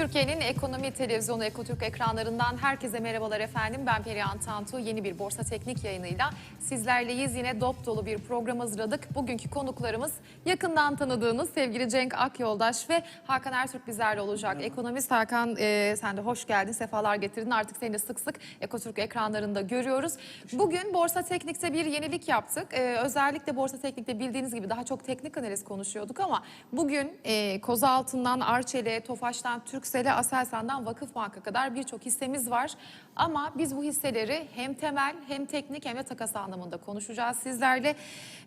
Türkiye'nin ekonomi televizyonu Ekotürk ekranlarından herkese merhabalar efendim. Ben Perihan Tantu. Yeni bir Borsa Teknik yayınıyla sizlerleyiz. Yine dop dolu bir program hazırladık. Bugünkü konuklarımız yakından tanıdığınız sevgili Cenk Akyoldaş ve Hakan Ertürk bizlerle olacak. Ekonomist Hakan e, sen de hoş geldin, sefalar getirdin. Artık seni de sık sık Ekotürk ekranlarında görüyoruz. Bugün Borsa Teknik'te bir yenilik yaptık. E, özellikle Borsa Teknik'te bildiğiniz gibi daha çok teknik analiz konuşuyorduk ama bugün e, Kozaltı'ndan Arçelik'e, Tofaş'tan Türksel'e, Aselsan'dan Vakıfbank'a kadar birçok hissemiz var. Ama biz bu hisseleri hem temel hem teknik hem de takas anlamında konuşacağız sizlerle.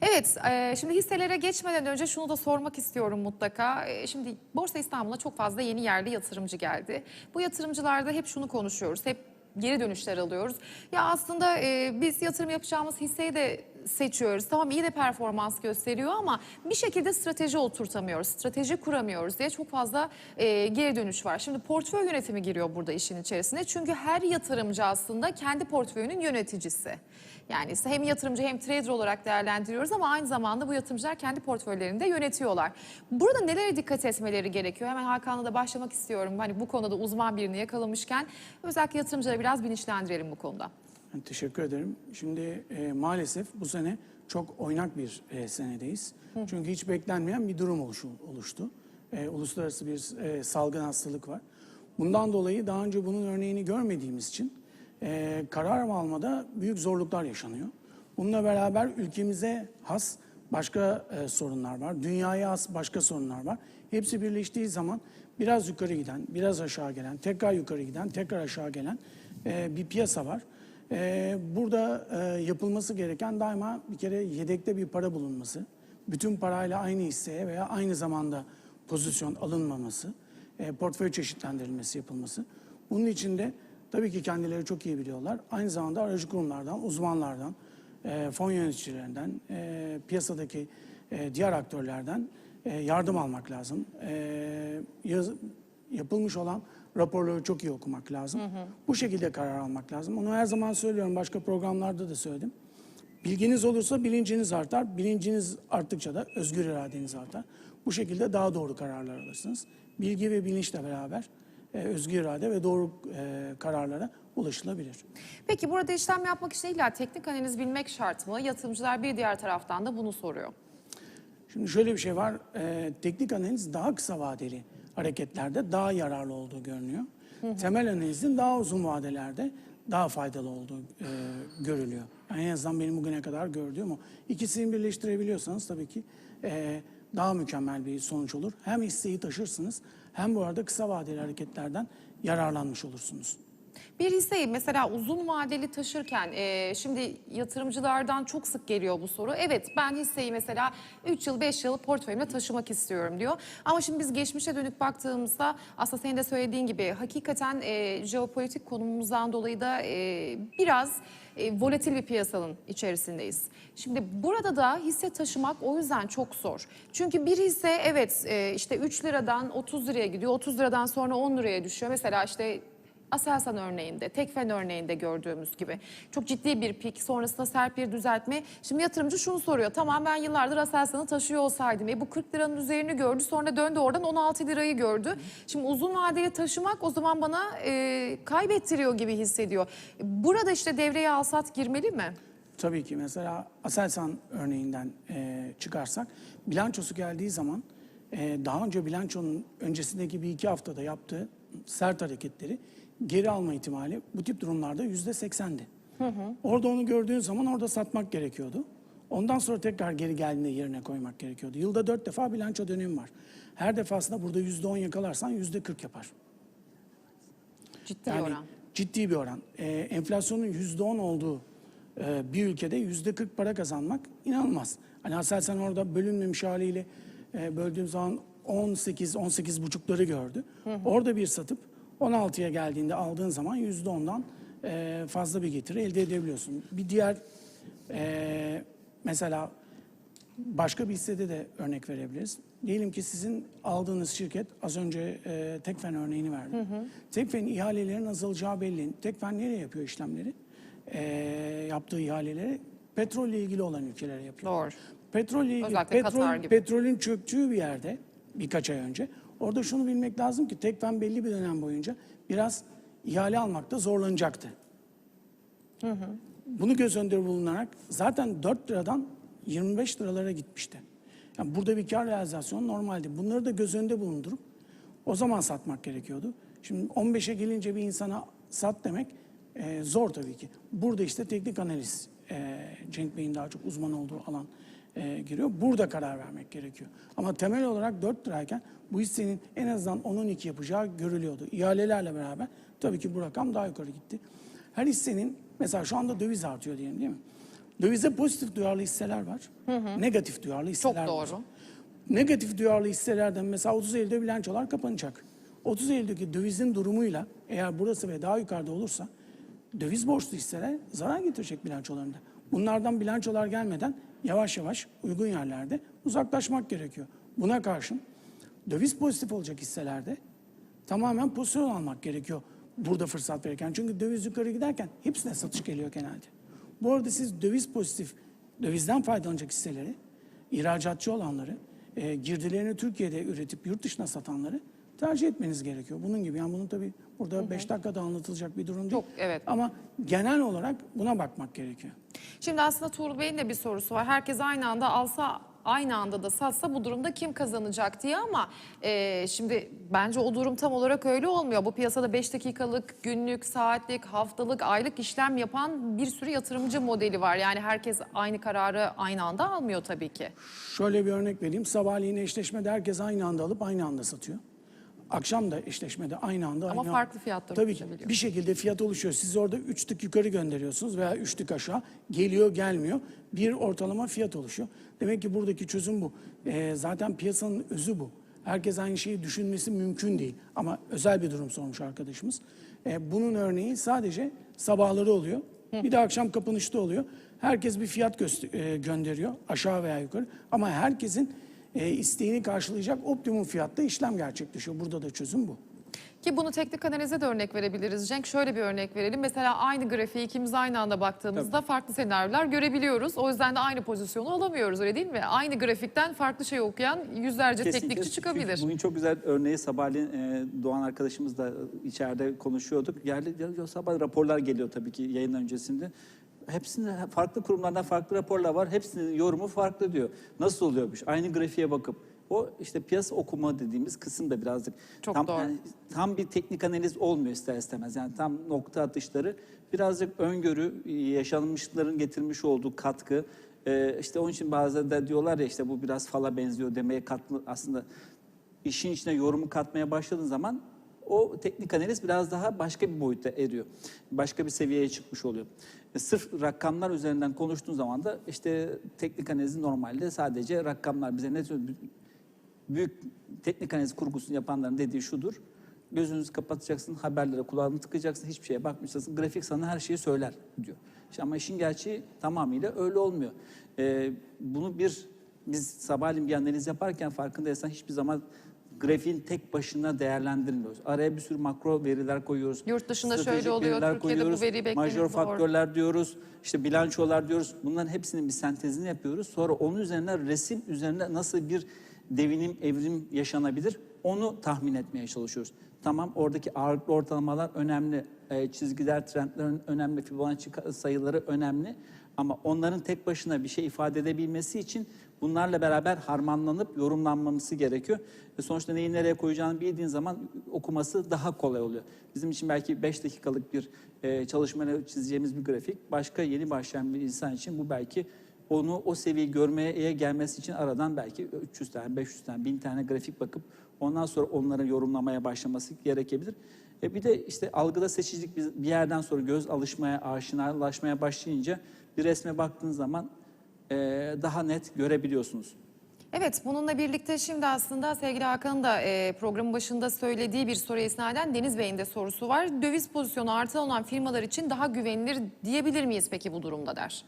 Evet e, şimdi hisselere geçmeden önce şunu da sormak istiyorum mutlaka. E, şimdi Borsa İstanbul'a çok fazla yeni yerli yatırımcı geldi. Bu yatırımcılarda hep şunu konuşuyoruz. Hep geri dönüşler alıyoruz. Ya aslında e, biz yatırım yapacağımız hisseyi de seçiyoruz. Tamam iyi de performans gösteriyor ama bir şekilde strateji oturtamıyoruz, strateji kuramıyoruz diye çok fazla e, geri dönüş var. Şimdi portföy yönetimi giriyor burada işin içerisine. Çünkü her yatırımcı aslında kendi portföyünün yöneticisi. Yani hem yatırımcı hem trader olarak değerlendiriyoruz ama aynı zamanda bu yatırımcılar kendi portföylerini de yönetiyorlar. Burada nelere dikkat etmeleri gerekiyor? Hemen Hakan'la da başlamak istiyorum. Hani bu konuda uzman birini yakalamışken özellikle yatırımcıları biraz bilinçlendirelim bu konuda. Teşekkür ederim. Şimdi e, maalesef bu sene çok oynak bir e, senedeyiz. Çünkü hiç beklenmeyen bir durum oluşu, oluştu. E, uluslararası bir e, salgın hastalık var. Bundan dolayı daha önce bunun örneğini görmediğimiz için e, karar almada büyük zorluklar yaşanıyor. Bununla beraber ülkemize has başka e, sorunlar var. Dünyaya has başka sorunlar var. Hepsi birleştiği zaman biraz yukarı giden, biraz aşağı gelen, tekrar yukarı giden, tekrar aşağı gelen e, bir piyasa var. Ee, burada e, yapılması gereken daima bir kere yedekte bir para bulunması, bütün parayla aynı hisseye veya aynı zamanda pozisyon alınmaması, e, portföy çeşitlendirilmesi yapılması. Bunun için de tabii ki kendileri çok iyi biliyorlar. Aynı zamanda aracı kurumlardan, uzmanlardan, e, fon yöneticilerinden, e, piyasadaki e, diğer aktörlerden e, yardım almak lazım. E, yapılmış olan raporları çok iyi okumak lazım. Bu şekilde karar almak lazım. Onu her zaman söylüyorum, başka programlarda da söyledim. Bilginiz olursa bilinciniz artar. Bilinciniz arttıkça da özgür iradeniz artar. Bu şekilde daha doğru kararlar alırsınız. Bilgi ve bilinçle beraber e, özgür irade ve doğru e, kararlara ulaşılabilir. Peki burada işlem yapmak için illa teknik analiz bilmek şart mı? Yatırımcılar bir diğer taraftan da bunu soruyor. Şimdi şöyle bir şey var. e, teknik analiz daha kısa vadeli hareketlerde daha yararlı olduğu görünüyor. Temel analizin daha uzun vadelerde daha faydalı olduğu e, görülüyor. Yani en azından benim bugüne kadar gördüğüm o. İkisini birleştirebiliyorsanız tabii ki e, daha mükemmel bir sonuç olur. Hem hisseyi taşırsınız hem bu arada kısa vadeli hareketlerden yararlanmış olursunuz. Bir hisseyi mesela uzun vadeli taşırken e, şimdi yatırımcılardan çok sık geliyor bu soru. Evet ben hisseyi mesela 3 yıl 5 yıl portföyümde taşımak istiyorum diyor. Ama şimdi biz geçmişe dönük baktığımızda aslında senin de söylediğin gibi hakikaten e, jeopolitik konumumuzdan dolayı da e, biraz e, volatil bir piyasanın içerisindeyiz. Şimdi burada da hisse taşımak o yüzden çok zor. Çünkü bir hisse evet e, işte 3 liradan 30 liraya gidiyor. 30 liradan sonra 10 liraya düşüyor. Mesela işte Aselsan örneğinde, Tekfen örneğinde gördüğümüz gibi çok ciddi bir pik sonrasında sert bir düzeltme. Şimdi yatırımcı şunu soruyor. Tamam ben yıllardır Aselsan'ı taşıyor olsaydım. E bu 40 liranın üzerini gördü sonra döndü oradan 16 lirayı gördü. Şimdi uzun vadeli taşımak o zaman bana e, kaybettiriyor gibi hissediyor. Burada işte devreye alsat girmeli mi? Tabii ki mesela Aselsan örneğinden e, çıkarsak bilançosu geldiği zaman e, daha önce bilançonun öncesindeki bir iki haftada yaptığı sert hareketleri geri alma ihtimali bu tip durumlarda yüzde seksendi. Orada onu gördüğün zaman orada satmak gerekiyordu. Ondan sonra tekrar geri geldiğinde yerine koymak gerekiyordu. Yılda dört defa bilanço dönemi var. Her defasında burada yüzde on yakalarsan yüzde kırk yapar. Ciddi Yani oran. ciddi bir oran. Ee, enflasyonun yüzde on olduğu e, bir ülkede yüzde kırk para kazanmak inanılmaz. Hani Aselsan orada bölünmemiş haliyle e, böldüğüm zaman 18 18 buçukları gördü. Orada bir satıp 16'ya geldiğinde aldığın zaman yüzde ondan e, fazla bir getiri elde edebiliyorsun. Bir diğer e, mesela Başka bir hissede de örnek verebiliriz. Diyelim ki sizin aldığınız şirket az önce e, Tekfen örneğini verdim. Tekfen'in ihalelerin azalacağı belli. Tekfen nereye yapıyor işlemleri? E, yaptığı ihaleleri petrolle ilgili olan ülkelere yapıyor. Doğru. Petrolle ilgili, Özellikle Katar petrol, gibi. petrolün çöktüğü bir yerde birkaç ay önce Orada şunu bilmek lazım ki Tekfen belli bir dönem boyunca biraz ihale almakta zorlanacaktı. Bunu göz önünde bulunarak zaten 4 liradan 25 liralara gitmişti. Yani burada bir kar realizasyonu normaldi. Bunları da göz önünde bulundurup o zaman satmak gerekiyordu. Şimdi 15'e gelince bir insana sat demek e, zor tabii ki. Burada işte teknik analiz e, Cenk Bey'in daha çok uzman olduğu alan e, giriyor. Burada karar vermek gerekiyor. Ama temel olarak 4 lirayken bu hissenin en azından 10-12 yapacağı görülüyordu. İhalelerle beraber tabii ki bu rakam daha yukarı gitti. Her hissenin mesela şu anda döviz artıyor diyelim değil mi? Dövize pozitif duyarlı hisseler var. Negatif duyarlı hisseler Çok var. doğru. Negatif duyarlı hisselerden mesela 30 Eylül'de bilançolar kapanacak. 30 Eylül'deki dövizin durumuyla eğer burası ve daha yukarıda olursa döviz borçlu hisseler zarar getirecek bilançolarında. Bunlardan bilançolar gelmeden yavaş yavaş uygun yerlerde uzaklaşmak gerekiyor. Buna karşın döviz pozitif olacak hisselerde tamamen pozisyon almak gerekiyor burada fırsat verirken. Çünkü döviz yukarı giderken hepsine satış geliyor genelde. Bu arada siz döviz pozitif, dövizden faydalanacak hisseleri, ihracatçı olanları, e, girdilerini Türkiye'de üretip yurt dışına satanları tercih etmeniz gerekiyor. Bunun gibi yani bunun tabii burada 5 dakikada anlatılacak bir durum değil. Çok, evet. Ama genel olarak buna bakmak gerekiyor. Şimdi aslında Tuğrul Bey'in de bir sorusu var. Herkes aynı anda alsa aynı anda da satsa bu durumda kim kazanacak diye ama e, şimdi bence o durum tam olarak öyle olmuyor. Bu piyasada 5 dakikalık, günlük, saatlik, haftalık, aylık işlem yapan bir sürü yatırımcı modeli var. Yani herkes aynı kararı aynı anda almıyor tabii ki. Şöyle bir örnek vereyim. Sabahleyin eşleşmede herkes aynı anda alıp aynı anda satıyor. Akşam da eşleşmede aynı anda Ama aynı farklı fiyatlar Tabii ki bir şekilde fiyat oluşuyor. Siz orada üç tık yukarı gönderiyorsunuz veya üç tık aşağı. Geliyor gelmiyor. Bir ortalama fiyat oluşuyor. Demek ki buradaki çözüm bu. Ee, zaten piyasanın özü bu. Herkes aynı şeyi düşünmesi mümkün değil. Ama özel bir durum sormuş arkadaşımız. Ee, bunun örneği sadece sabahları oluyor. Bir de akşam kapanışta oluyor. Herkes bir fiyat e, gönderiyor aşağı veya yukarı. Ama herkesin e, isteğini karşılayacak optimum fiyatta işlem gerçekleşiyor. Burada da çözüm bu. Ki bunu teknik analize de örnek verebiliriz Cenk. Şöyle bir örnek verelim. Mesela aynı grafiği ikimiz aynı anda baktığımızda farklı senaryolar görebiliyoruz. O yüzden de aynı pozisyonu alamıyoruz öyle değil mi? Aynı grafikten farklı şey okuyan yüzlerce Kesinlikle. teknikçi çıkabilir. Bugün çok güzel örneği sabahleyin e, Doğan arkadaşımız da içeride konuşuyorduk. Yerli ya- sabah raporlar geliyor tabii ki yayın öncesinde. Hepsinde farklı kurumlardan farklı raporlar var. Hepsinin yorumu farklı diyor. Nasıl oluyormuş? Aynı grafiğe bakıp o işte piyasa okuma dediğimiz kısım da birazcık Çok tam doğru. yani tam bir teknik analiz olmuyor ister istemez. Yani tam nokta atışları birazcık öngörü, yaşanmışlıkların getirmiş olduğu katkı. Ee, işte onun için bazen de diyorlar ya işte bu biraz fala benziyor demeye katlı aslında işin içine yorumu katmaya başladığın zaman o teknik analiz biraz daha başka bir boyuta eriyor. Başka bir seviyeye çıkmış oluyor. E, sırf rakamlar üzerinden konuştuğun zaman da işte teknik analizi normalde sadece rakamlar bize ne büyük teknik analiz kurgusunu yapanların dediği şudur. Gözünüzü kapatacaksın, haberlere kulağını tıkacaksın, hiçbir şeye bakmayacaksın. Grafik sana her şeyi söyler diyor. İşte ama işin gerçeği tamamıyla öyle olmuyor. Ee, bunu bir biz sabahleyin bir analiz yaparken farkındaysan hiçbir zaman grafiğin tek başına değerlendirmiyoruz. Araya bir sürü makro veriler koyuyoruz. Yurt dışında şöyle oluyor, Türkiye'de bu koyuyoruz, veri beklenir, Majör doğru. faktörler diyoruz, işte bilançolar diyoruz. Bunların hepsinin bir sentezini yapıyoruz. Sonra onun üzerine resim üzerine nasıl bir devinim, evrim yaşanabilir onu tahmin etmeye çalışıyoruz. Tamam oradaki ağırlıklı ortalamalar önemli, e, çizgiler, trendler ön- önemli, Fibonacci sayıları önemli. Ama onların tek başına bir şey ifade edebilmesi için bunlarla beraber harmanlanıp yorumlanması gerekiyor. Ve sonuçta neyi nereye koyacağını bildiğin zaman okuması daha kolay oluyor. Bizim için belki 5 dakikalık bir e, çalışmayla çizeceğimiz bir grafik. Başka yeni başlayan bir insan için bu belki onu o seviyeyi görmeye gelmesi için aradan belki 300 tane, 500 tane, 1000 tane grafik bakıp ondan sonra onları yorumlamaya başlaması gerekebilir. E bir de işte algıda seçicilik bir yerden sonra göz alışmaya, aşinalaşmaya başlayınca bir resme baktığın zaman daha net görebiliyorsunuz. Evet bununla birlikte şimdi aslında sevgili Hakan'ın da e, programın başında söylediği bir soru esnaden Deniz Bey'in de sorusu var. Döviz pozisyonu artı olan firmalar için daha güvenilir diyebilir miyiz peki bu durumda der.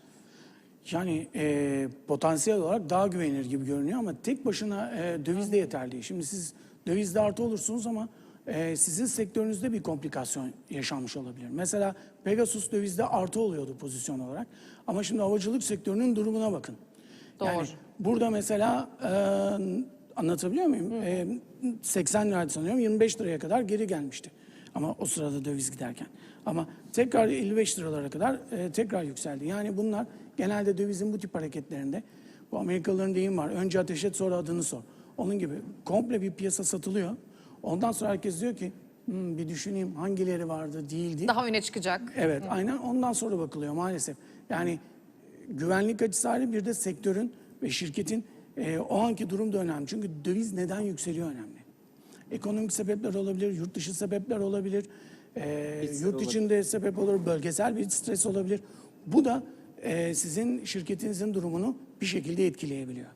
Yani e, potansiyel olarak daha güvenilir gibi görünüyor ama tek başına e, döviz de yeterli. Şimdi siz dövizde artı olursunuz ama e, sizin sektörünüzde bir komplikasyon yaşanmış olabilir. Mesela Pegasus dövizde artı oluyordu pozisyon olarak ama şimdi havacılık sektörünün durumuna bakın. Yani Doğru. burada mesela e, Anlatabiliyor muyum? Ee, 80 liraydı sanıyorum 25 liraya kadar geri gelmişti. Ama o sırada döviz giderken. Ama tekrar 55 liralara kadar e, tekrar yükseldi. Yani bunlar genelde dövizin bu tip hareketlerinde bu Amerikalıların deyim var. Önce ateş et sonra adını sor. Onun gibi komple bir piyasa satılıyor. Ondan sonra herkes diyor ki "Hmm, bir düşüneyim hangileri vardı değildi. Daha öne çıkacak. Evet aynen ondan sonra bakılıyor maalesef. Yani güvenlik açısı ayrı bir de sektörün ve şirketin e, o anki durum da önemli. Çünkü döviz neden yükseliyor önemli. Ekonomik sebepler olabilir, yurt dışı sebepler olabilir, e, İçsel yurt olabilir. içinde sebep olur, bölgesel bir stres olabilir. Bu da e, sizin şirketinizin durumunu bir şekilde etkileyebiliyor.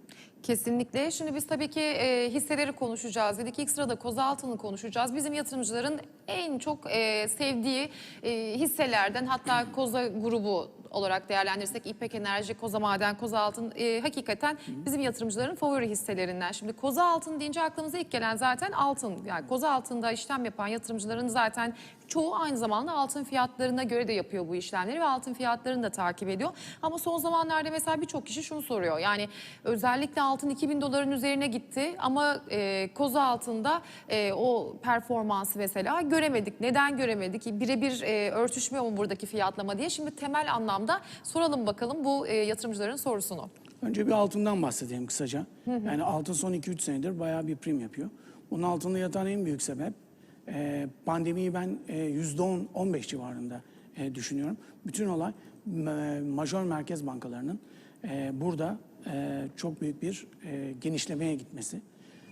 Kesinlikle. Şimdi biz tabii ki e, hisseleri konuşacağız dedik. İlk sırada koza altını konuşacağız. Bizim yatırımcıların en çok e, sevdiği e, hisselerden hatta koza grubu olarak değerlendirirsek İpek Enerji, Koza Maden, Koza Altın e, hakikaten bizim yatırımcıların favori hisselerinden. Şimdi Koza Altın deyince aklımıza ilk gelen zaten altın. Yani Koza Altın'da işlem yapan yatırımcıların zaten çoğu aynı zamanda altın fiyatlarına göre de yapıyor bu işlemleri ve altın fiyatlarını da takip ediyor. Ama son zamanlarda mesela birçok kişi şunu soruyor. Yani özellikle altın 2000 doların üzerine gitti ama e, koza altında e, o performansı mesela göremedik. Neden göremedik? Birebir e, örtüşmüyor mu buradaki fiyatlama diye. Şimdi temel anlamda soralım bakalım bu e, yatırımcıların sorusunu. Önce bir altından bahsedeyim kısaca. Yani altın son 2-3 senedir bayağı bir prim yapıyor. Bunun altında yatan en büyük sebep e, pandemiyi ben e, %10-15 civarında e, düşünüyorum. Bütün olay e, majör merkez bankalarının e, burada e, çok büyük bir e, genişlemeye gitmesi.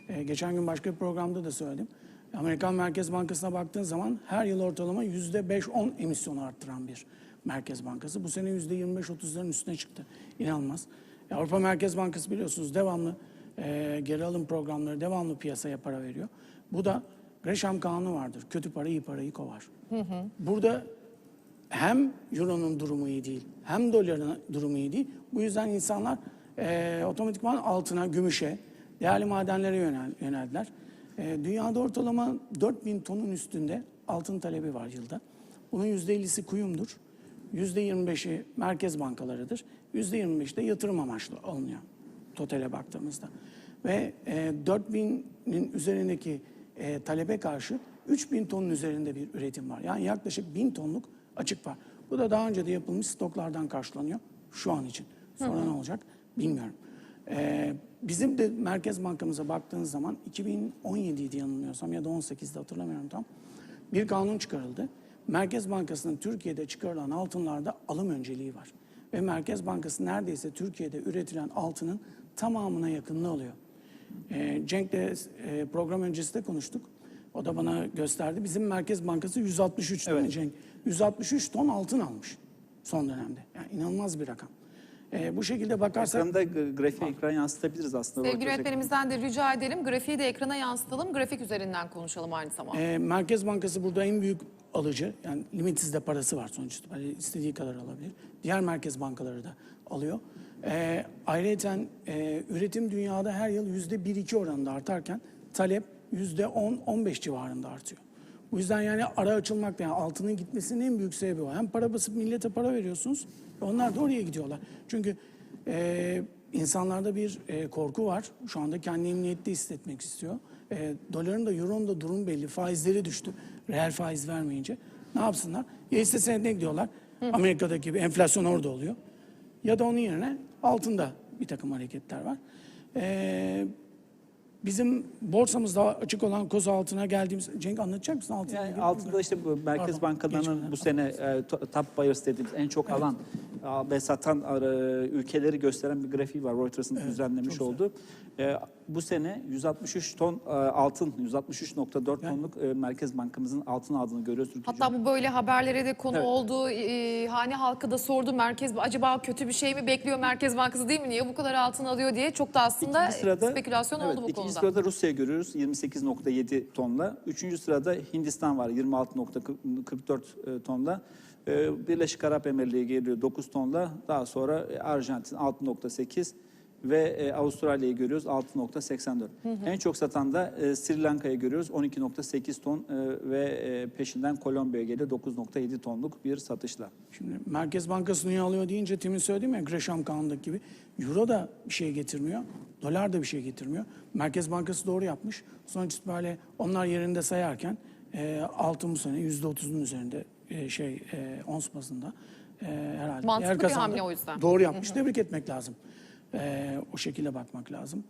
E, geçen gün başka bir programda da söyledim. Amerikan Merkez Bankası'na baktığın zaman her yıl ortalama %5-10 emisyonu arttıran bir Merkez Bankası. Bu sene %25-30'ların üstüne çıktı. İnanılmaz. E, Avrupa Merkez Bankası biliyorsunuz devamlı e, geri alım programları, devamlı piyasaya para veriyor. Bu da Gresham Kanunu vardır. Kötü para iyi parayı kovar. Burada hem euronun durumu iyi değil, hem doların durumu iyi değil. Bu yüzden insanlar e, otomatikman altına, gümüşe, değerli madenlere yönel, yöneldiler. E, dünyada ortalama 4000 tonun üstünde altın talebi var yılda. Bunun %50'si kuyumdur. %25'i merkez bankalarıdır. %25'i de yatırım amaçlı alınıyor totale baktığımızda. Ve e, 4000'in üzerindeki e, talebe karşı 3000 tonun üzerinde bir üretim var. Yani yaklaşık 1000 tonluk açık var. Bu da daha önce de yapılmış stoklardan karşılanıyor şu an için. Sonra ne olacak bilmiyorum. E, bizim de Merkez Bankamıza baktığınız zaman 2017 idi yanılmıyorsam ya da 18'de hatırlamıyorum tam. Bir kanun çıkarıldı. Merkez Bankası'nın Türkiye'de çıkarılan altınlarda alım önceliği var. Ve Merkez Bankası neredeyse Türkiye'de üretilen altının tamamına yakınını alıyor. E, Cenk'le e, program öncesi de konuştuk. O da bana gösterdi. Bizim Merkez Bankası 163 ton Evet. Cenk. 163 ton altın almış son dönemde. Yani inanılmaz bir rakam. E, bu şekilde bakarsak Ekranda g- grafiğe ekran yansıtabiliriz aslında. Sevgili yönetmenimizden de rica edelim. Grafiği de ekrana yansıtalım. Grafik üzerinden konuşalım aynı zamanda. E, Merkez Bankası burada en büyük alıcı. Yani limitsiz de parası var sonuçta. Böyle istediği kadar alabilir. Diğer merkez bankaları da alıyor. E, ayrıca e, üretim dünyada her yıl yüzde 1-2 oranında artarken talep yüzde 10-15 civarında artıyor. Bu yüzden yani ara açılmakta yani altının gitmesinin en büyük sebebi o. Hem para basıp millete para veriyorsunuz. Onlar da oraya gidiyorlar. Çünkü e, insanlarda bir e, korku var. Şu anda kendi emniyette hissetmek istiyor. E, doların da euronun da durum belli. Faizleri düştü. Reel faiz vermeyince. Ne yapsınlar? Ya hisse senedine gidiyorlar. Amerika'daki gibi enflasyon orada oluyor. Ya da onun yerine altında bir takım hareketler var. E, bizim borsamızda açık olan koz altına geldiğimiz... Cenk anlatacak mısın altına? Yani altında işte bu merkez Pardon, bankalarının bu sene e, to- top buyers dediğimiz en çok alan a, ve satan e, ülkeleri gösteren bir grafiği var. Reuters'ın düzenlemiş çok olduğu. E, bu sene 163 ton e, altın, 163.4 tonluk e, Merkez Bankamızın altın aldığını görüyoruz. Türkiye Hatta bu böyle haberlere de konu Evet. oldu. Ee, hane halkı da sordu merkez acaba kötü bir şey mi bekliyor Merkez Bankası değil mi? Niye bu kadar altın alıyor diye çok da aslında İkinci sırada, spekülasyon evet, oldu bu ikinci konuda. sırada Rusya'yı görüyoruz 28.7 tonla. Üçüncü sırada Hindistan var 26.44 tonla. Ee, Birleşik Arap Emirliği geliyor 9 tonla. Daha sonra e, Arjantin 6.8. ve e, Avustralya'yı görüyoruz 6.84. En çok satan da e, Sri Lanka'yı görüyoruz 12.8 ton e, ve e, peşinden Kolombiya'ya geliyor 9.7 tonluk bir satışla. Şimdi Merkez Bankası dünya alıyor deyince temin söylediğim ya Gresham kanundaki gibi Euro da bir şey getirmiyor. Dolar da bir şey getirmiyor. Merkez Bankası doğru yapmış. Sonuç itibariyle onlar yerinde sayarken e, altın bu sene %30'un üzerinde e, şey e, ons bazında e, herhalde. Mantıklı bir hamle o yüzden. Doğru yapmış. Tebrik etmek lazım. E, o şekilde bakmak lazım.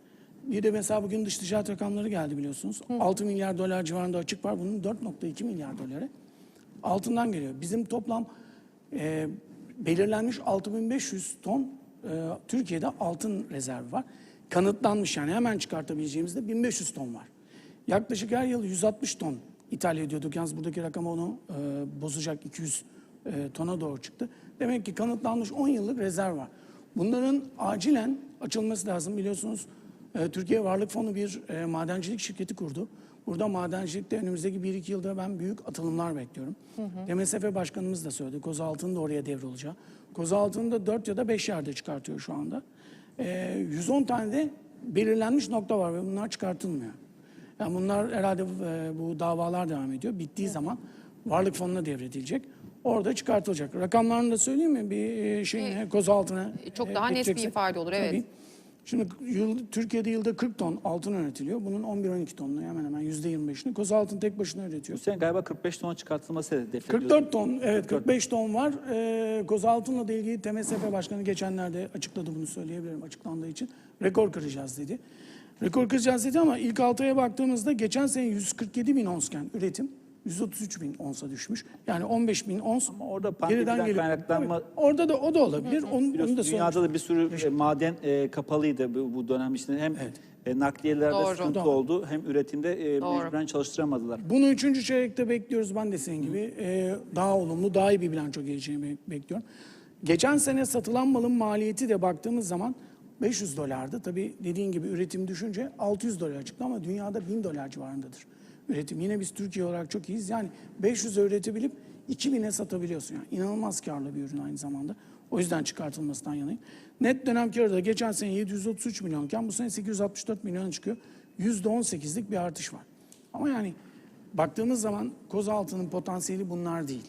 Bir de mesela bugün dış ticaret rakamları geldi biliyorsunuz. 6 milyar dolar civarında açık var. Bunun 4.2 milyar doları altından geliyor. Bizim toplam e, belirlenmiş 6500 ton e, Türkiye'de altın rezervi var. Kanıtlanmış yani hemen çıkartabileceğimizde 1500 ton var. Yaklaşık her yıl 160 ton ithal ediyorduk. Yalnız buradaki rakam onu e, bozacak 200 e, tona doğru çıktı. Demek ki kanıtlanmış 10 yıllık rezerv var. Bunların acilen açılması lazım. Biliyorsunuz e, Türkiye Varlık Fonu bir e, madencilik şirketi kurdu. Burada madencilikte önümüzdeki 1-2 yılda ben büyük atılımlar bekliyorum. DMSF Başkanımız da söyledi. Kozaltın da oraya devrolacağı. Kozaltını da 4 ya da 5 yerde çıkartıyor şu anda. E, 110 tane de belirlenmiş nokta var ve bunlar çıkartılmıyor. Yani bunlar herhalde e, bu davalar devam ediyor. Bittiği zaman varlık fonuna devredilecek. Orada çıkartılacak. Rakamlarını da söyleyeyim mi? Bir e, şeyin kozaltına. çok daha net bir ifade olur, evet. Tabii. Şimdi yıl, Türkiye'de yılda 40 ton altın üretiliyor. Bunun 11-12 tonunu hemen hemen %25'ini kozaltın tek başına Bu üretiyor. sene galiba 45 tona çıkartılması hedefleniyor. 44 ton, evet 45 ton var. Ee, kozaltınla da ilgili TMSF Başkanı geçenlerde açıkladı bunu söyleyebilirim açıklandığı için. Rekor kıracağız dedi. Rekor kıracağız dedi ama ilk 6 aya baktığımızda geçen sene 147 bin onsken üretim 133 bin onsa düşmüş. Yani 15 bin ons orada pandemiden kaynaklanma- Tabii, Orada da o da olabilir. Onu, onu Biliyorsun da dünyada söylemiştim. da bir sürü e, maden e, kapalıydı bu, bu dönem içinde. Hem e, nakliyelerde Doğru. sıkıntı Doğru. oldu hem üretimde e, Doğru. mecburen çalıştıramadılar. Bunu üçüncü çeyrekte bekliyoruz ben de senin gibi. Ee, daha olumlu, daha iyi bir bilanço geleceğini be- bekliyorum. Geçen sene satılan malın maliyeti de baktığımız zaman 500 dolardı. Tabii dediğin gibi üretim düşünce 600 dolar çıktı ama dünyada 1000 dolar civarındadır üretim. Yine biz Türkiye olarak çok iyiyiz. Yani 500'e üretebilip 2000'e satabiliyorsun. Yani inanılmaz karlı bir ürün aynı zamanda. O yüzden çıkartılmasından yanayım. Net dönem karı da geçen sene 733 milyonken bu sene 864 milyona çıkıyor. %18'lik bir artış var. Ama yani baktığımız zaman kozaltının potansiyeli bunlar değil.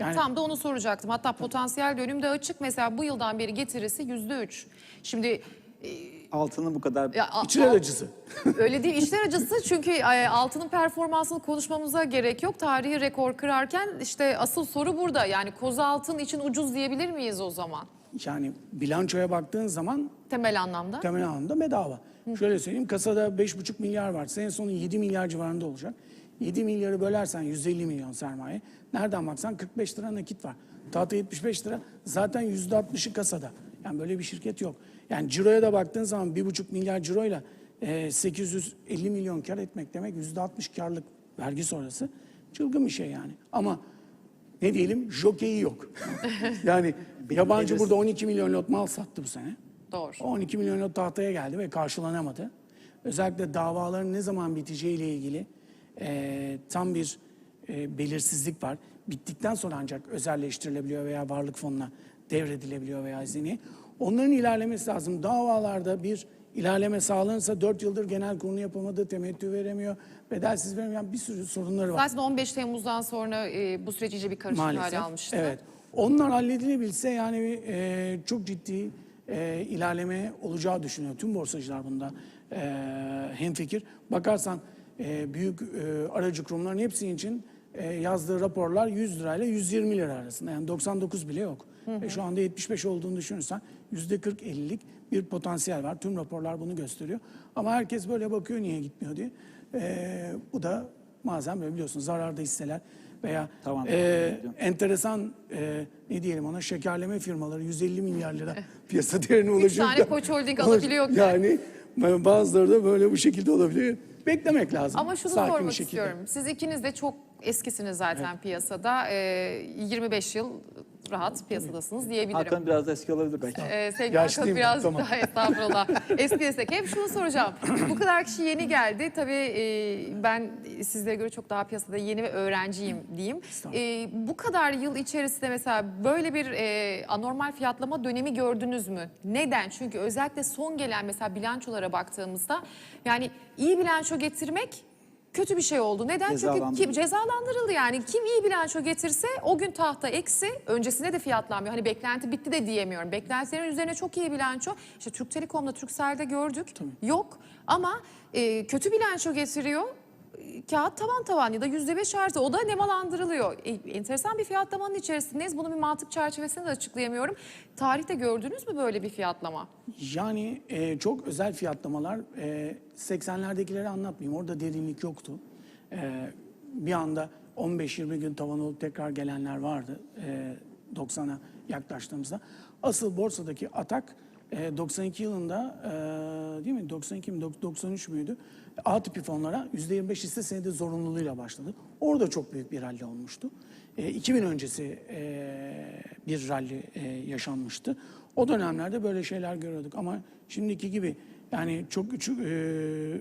Yani Tam da onu soracaktım. Hatta potansiyel de önümde açık. Mesela bu yıldan beri getirisi yüzde üç. Şimdi Altının bu kadar ya, içler acısı. öyle değil işler acısı çünkü e, altının performansını konuşmamıza gerek yok. Tarihi rekor kırarken işte asıl soru burada. Yani koza altın için ucuz diyebilir miyiz o zaman? Yani bilançoya baktığın zaman Temel anlamda. temel anlamda bedava. Şöyle söyleyeyim kasada 5,5 milyar var. Sene sonu 7 milyar civarında olacak. 7 milyarı bölersen 150 milyon sermaye. Nereden baksan 45 lira nakit var. Tahta 75 lira zaten %60'ı kasada. Yani böyle bir şirket yok. Yani ciroya da baktığın zaman 1,5 milyar ciroyla e, 850 milyon kar etmek demek %60 karlık vergi sonrası. Çılgın bir şey yani. Ama ne diyelim jokeyi yok. yani yabancı burada 12 milyon lot mal sattı bu sene. Doğru. 12 milyon lot tahtaya geldi ve karşılanamadı. Özellikle davaların ne zaman biteceğiyle ilgili e, tam bir e, belirsizlik var. Bittikten sonra ancak özelleştirilebiliyor veya varlık fonuna devredilebiliyor veya izinli. Onların ilerlemesi lazım. Davalarda bir ilerleme sağlanırsa 4 yıldır genel kurulu yapamadı, temettü veremiyor, bedelsiz veremiyor. Yani bir sürü sorunları var. Zaten 15 Temmuz'dan sonra e, bu süreç iyice bir karışık hale almıştı. Evet. Onlar halledilebilse yani e, çok ciddi e, ilerleme olacağı düşünüyor. Tüm borsacılar bunda e, hemfikir. Bakarsan e, büyük e, aracı kurumların hepsi için e, yazdığı raporlar 100 lirayla 120 lira arasında. Yani 99 bile yok. E, şu anda 75 olduğunu düşünürsen %40-50'lik bir potansiyel var. Tüm raporlar bunu gösteriyor. Ama herkes böyle bakıyor niye gitmiyor diye. E, bu da bazen böyle biliyorsun zararda hisseler veya Tamam. e, enteresan e, ne diyelim ona şekerleme firmaları 150 milyar lira piyasa değerine ulaşıyor. tane Koç Holding alabiliyor. Yani bazıları da böyle bu şekilde olabilir. Beklemek lazım. Ama şunu Sakin sormak istiyorum. Siz ikiniz de çok eskisiniz zaten piyasada. Ee, 25 yıl rahat piyasadasınız diyebilirim. Hakan biraz da eski olabilir belki. Ee, sevgili Yaşlıyım Hakan biraz tamam. daha estağfurullah. Eski destek. Hep şunu soracağım. Bu kadar kişi yeni geldi. Tabii e, ben sizlere göre çok daha piyasada yeni ve öğrenciyim diyeyim. E, bu kadar yıl içerisinde mesela böyle bir e, anormal fiyatlama dönemi gördünüz mü? Neden? Çünkü özellikle son gelen mesela bilançolara baktığımızda yani iyi bilanço getirmek kötü bir şey oldu. Neden? Çünkü kim cezalandırıldı yani. Kim iyi bilanço getirse o gün tahta eksi. Öncesinde de fiyatlanmıyor. Hani beklenti bitti de diyemiyorum. Beklentilerin üzerine çok iyi bilanço. İşte Türk Telekom'da, Turkcell'de gördük. Yok ama e, kötü bilanço getiriyor. Kağıt tavan tavan ya da yüzde beş artı o da nemalandırılıyor. E, enteresan bir fiyatlamanın içerisindeyiz. Bunu bir mantık çerçevesinde de açıklayamıyorum. Tarihte gördünüz mü böyle bir fiyatlama? Yani e, çok özel fiyatlamalar. E, 80'lerdekileri anlatmayayım. Orada derinlik yoktu. E, bir anda 15-20 gün tavan olup tekrar gelenler vardı. E, 90'a yaklaştığımızda. Asıl borsadaki atak e, 92 yılında e, değil mi? 92 mi? Dok- 93 müydü? A tipi fonlara %25 hisse senedi zorunluluğuyla başladı. Orada çok büyük bir rally olmuştu. E, 2000 öncesi e, bir rally e, yaşanmıştı. O dönemlerde böyle şeyler görüyorduk ama şimdiki gibi yani çok küçük e,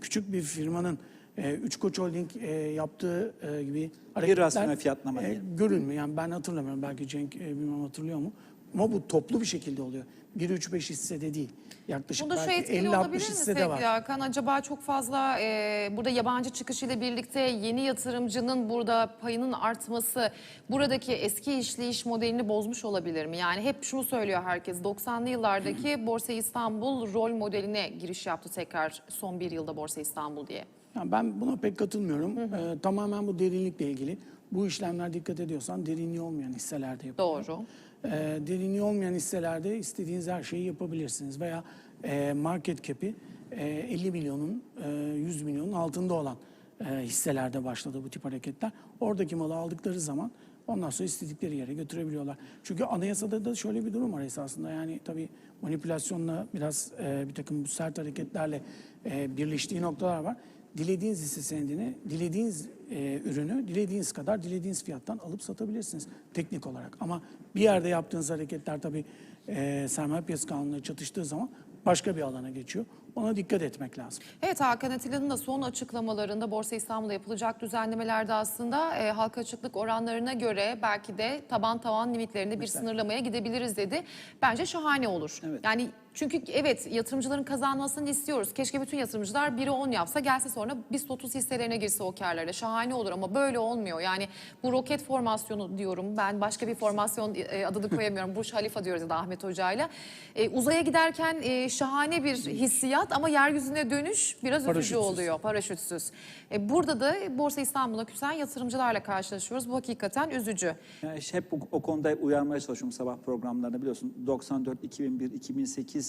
küçük bir firmanın e, Üç Koç Holding e, yaptığı e, gibi İrrasyonel fiyatlama e, diye. görülmüyor. Yani ben hatırlamıyorum. Belki Cenk e, bilmem hatırlıyor mu? Ama bu toplu bir şekilde oluyor. 1-3-5 hissede değil. Yaklaşık Bunda şu belki etkili 50-60 olabilir mi hissede sevgili var. Hakan? Acaba çok fazla e, burada yabancı çıkışıyla birlikte yeni yatırımcının burada payının artması buradaki eski işleyiş modelini bozmuş olabilir mi? Yani hep şunu söylüyor herkes 90'lı yıllardaki Borsa İstanbul rol modeline giriş yaptı tekrar son bir yılda Borsa İstanbul diye. Yani ben buna pek katılmıyorum. Ee, tamamen bu derinlikle ilgili. Bu işlemler dikkat ediyorsan derinliği olmayan hisselerde yapılıyor. Doğru. Ee, derinliği olmayan hisselerde istediğiniz her şeyi yapabilirsiniz. Veya e, market cap'i e, 50 milyonun, e, 100 milyonun altında olan e, hisselerde başladı bu tip hareketler. Oradaki malı aldıkları zaman ondan sonra istedikleri yere götürebiliyorlar. Çünkü anayasada da şöyle bir durum var esasında. Yani tabii manipülasyonla biraz e, bir takım bu sert hareketlerle e, birleştiği noktalar var. Dilediğiniz hisse senedini, dilediğiniz e, ürünü, dilediğiniz kadar dilediğiniz fiyattan alıp satabilirsiniz teknik olarak. Ama bir yerde yaptığınız hareketler tabii e, sermaye piyasası kanunuyla çatıştığı zaman başka bir alana geçiyor. Ona dikkat etmek lazım. Evet Hakan Atilla'nın da son açıklamalarında Borsa İstanbul'da yapılacak düzenlemelerde aslında e, halka açıklık oranlarına göre belki de taban tavan limitlerinde bir sınırlamaya gidebiliriz dedi. Bence şahane olur. Evet. Yani çünkü evet yatırımcıların kazanmasını istiyoruz. Keşke bütün yatırımcılar biri 10 yapsa gelse sonra BIST 30 hisselerine girse o karlara. Şahane olur ama böyle olmuyor. Yani bu roket formasyonu diyorum. Ben başka bir formasyon e, adını koyamıyorum. Burj Halifa diyoruz ya da Ahmet Hoca'yla. E, uzaya giderken e, şahane bir hissiyat ama yeryüzüne dönüş biraz üzücü oluyor. Paraşütsüz. E, burada da Borsa İstanbul'a küsen yatırımcılarla karşılaşıyoruz. Bu hakikaten üzücü. Yani işte hep o, o konuda uyarmaya çalışıyorum sabah programlarında biliyorsun. 94, 2001, 2008,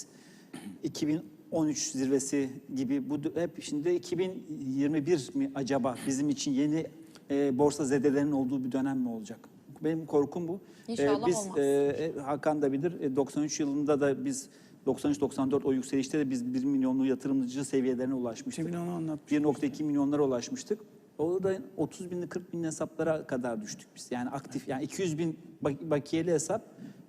2013 zirvesi gibi bu hep şimdi 2021 mi acaba bizim için yeni e, borsa zedelerinin olduğu bir dönem mi olacak? Benim korkum bu. İnşallah biz, olmaz. e, e, Hakan da bilir e, 93 yılında da biz 93-94 o yükselişte de biz 1 milyonlu yatırımcı seviyelerine ulaşmıştık. Şimdi onu anlatmış. 1.2 milyonlara ulaşmıştık. Orada 30 binli 40 bin hesaplara kadar düştük biz. Yani aktif yani 200 bin bak- bakiyeli hesap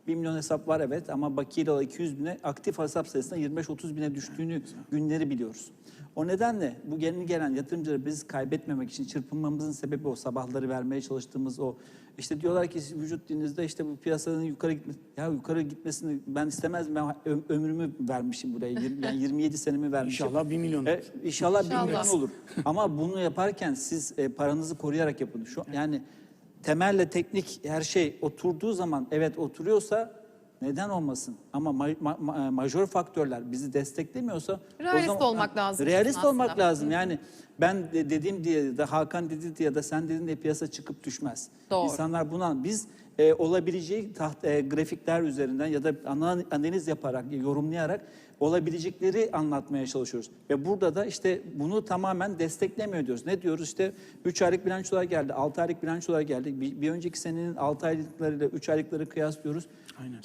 1 milyon hesap var evet ama bakiyeli olan 200 bine aktif hesap sayısında 25-30 bine düştüğünü günleri biliyoruz. O nedenle bu yeni gelen yatırımcıları biz kaybetmemek için çırpınmamızın sebebi o sabahları vermeye çalıştığımız o işte diyorlar ki vücut dininizde işte bu piyasanın yukarı gitmesi ya yukarı gitmesini ben istemezdim ben ö- ömrümü vermişim buraya yani 27 senemi vermişim. İnşallah 1 milyon E, inşallah, İnşallah. bir milyon olur. Ama bunu yaparken siz e, paranızı koruyarak yapın. Şu yani temelle teknik her şey oturduğu zaman evet oturuyorsa neden olmasın? Ama ma- ma- ma- majör faktörler bizi desteklemiyorsa Realist olmak lazım Realist aslında. olmak lazım. Yani ben de dediğim diye de Hakan dedi diye de sen dedin diye piyasa çıkıp düşmez. Doğru. İnsanlar buna biz e, olabileceği taht, e, grafikler üzerinden ya da ana- analiz yaparak, yorumlayarak olabilecekleri anlatmaya çalışıyoruz. Ve burada da işte bunu tamamen desteklemiyor diyoruz. Ne diyoruz? İşte 3 aylık bilançolar geldi, 6 aylık bilançolar geldi. Bir, bir önceki senenin 6 aylıklarıyla 3 aylıkları kıyaslıyoruz.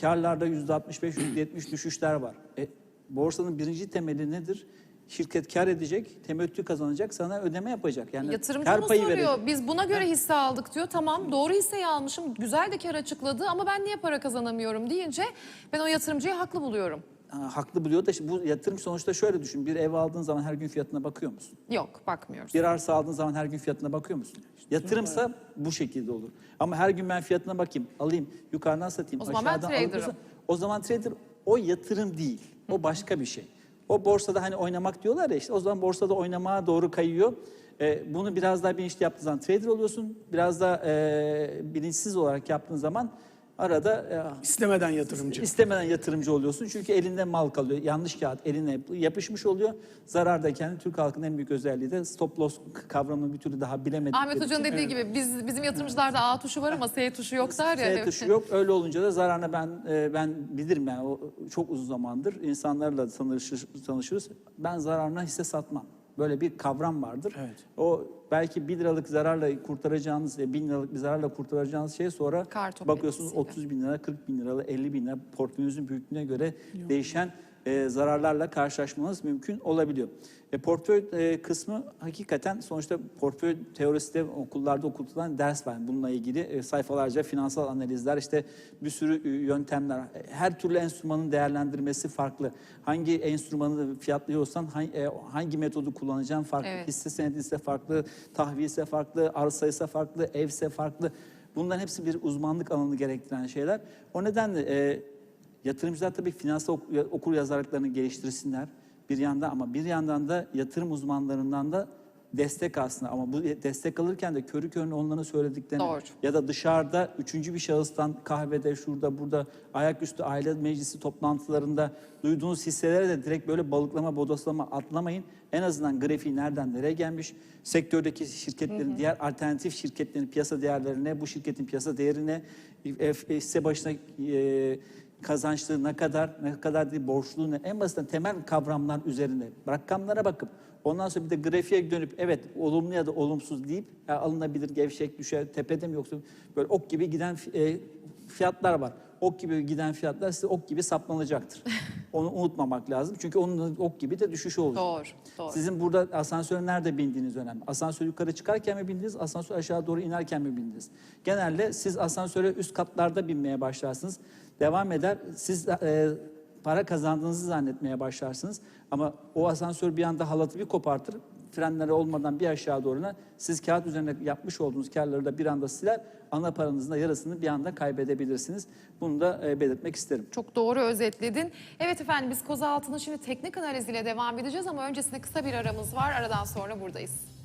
Karlarda %65, %70 düşüşler var. E, borsanın birinci temeli nedir? Şirket kar edecek, temettü kazanacak, sana ödeme yapacak. Yani Yatırımcı kar payı soruyor? verecek. Biz buna göre hisse aldık diyor. Tamam doğru hisseyi almışım. Güzel de kar açıkladı ama ben niye para kazanamıyorum deyince ben o yatırımcıyı haklı buluyorum. Ha, haklı buluyor da işte bu yatırım sonuçta şöyle düşün. Bir ev aldığın zaman her gün fiyatına bakıyor musun? Yok bakmıyoruz. Bir arsa aldığın zaman her gün fiyatına bakıyor musun? Yatırımsa bu şekilde olur. Ama her gün ben fiyatına bakayım, alayım, yukarıdan satayım, O zaman ben aşağıdan trader'ım. O zaman trader o yatırım değil. O başka bir şey. O borsada hani oynamak diyorlar ya işte o zaman borsada oynamaya doğru kayıyor. Ee, bunu biraz daha bilinçli yaptığın zaman trader oluyorsun. Biraz da e, bilinçsiz olarak yaptığın zaman arada e, İstemeden yatırımcı. İstemeden yatırımcı oluyorsun çünkü elinde mal kalıyor. Yanlış kağıt eline yapışmış oluyor. Zarardayken Türk halkının en büyük özelliği de stop loss kavramını bir türlü daha bilemedik. Ahmet Hoca'nın dediği gibi biz bizim yatırımcılarda A tuşu var ama S tuşu yok der ya. S tuşu yok. Öyle olunca da zararına ben e, ben bilirim yani o çok uzun zamandır insanlarla tanışır, tanışırız. Ben zararına hisse satmam. Böyle bir kavram vardır. Evet. O belki 1 liralık zararla kurtaracağınız, e, 1000 liralık bir zararla kurtaracağınız şey sonra bakıyorsunuz etkisiyle. 30 bin lira, 40 bin lira, 50 bin lira portföyünüzün büyüklüğüne göre değişen e, zararlarla karşılaşmanız mümkün olabiliyor. E, portföy e, kısmı hakikaten sonuçta portföy teorisi de okullarda okutulan ders var. Bununla ilgili e, sayfalarca finansal analizler, işte bir sürü e, yöntemler. Her türlü enstrümanın değerlendirmesi farklı. Hangi enstrümanı fiyatlıyorsan hangi, e, hangi metodu kullanacağın farklı. Evet. Hisse senedi ise farklı, tahvil ise farklı, arsa ise farklı, ev ise farklı. Bunların hepsi bir uzmanlık alanı gerektiren şeyler. O nedenle e, yatırımcılar tabii finansal ok- okur yazarlıklarını geliştirsinler bir yanda ama bir yandan da yatırım uzmanlarından da destek aslında ama bu destek alırken de körü körüne onların söylediklerini Doğru. ya da dışarıda üçüncü bir şahıstan kahvede şurada burada ayaküstü aile meclisi toplantılarında duyduğunuz hisselere de direkt böyle balıklama bodoslama atlamayın. En azından grafiği nereden nereye gelmiş, sektördeki şirketlerin diğer alternatif şirketlerin piyasa değerlerine, bu şirketin piyasa değerine, e, e, hisse başına e, kazançlı ne kadar, ne kadar değil borçlu ne en basitinden temel kavramlar üzerine rakamlara bakıp ondan sonra bir de grafiğe dönüp evet olumlu ya da olumsuz deyip ya alınabilir, gevşek, düşer, tepede mi yoksa böyle ok gibi giden e, fiyatlar var. Ok gibi giden fiyatlar size ok gibi saplanacaktır. Onu unutmamak lazım. Çünkü onun ok gibi de düşüşü olacak. Doğru, doğru. Sizin burada asansöre nerede bindiğiniz önemli. Asansör yukarı çıkarken mi bindiniz, asansör aşağı doğru inerken mi bindiniz? Genelde siz asansöre üst katlarda binmeye başlarsınız. Devam eder, siz e, para kazandığınızı zannetmeye başlarsınız. Ama o asansör bir anda halatı bir kopartır, frenleri olmadan bir aşağı doğruna siz kağıt üzerine yapmış olduğunuz karları da bir anda siler, ana paranızın da yarısını bir anda kaybedebilirsiniz. Bunu da e, belirtmek isterim. Çok doğru özetledin. Evet efendim biz Koza Altı'nın şimdi teknik analiziyle devam edeceğiz ama öncesinde kısa bir aramız var. Aradan sonra buradayız.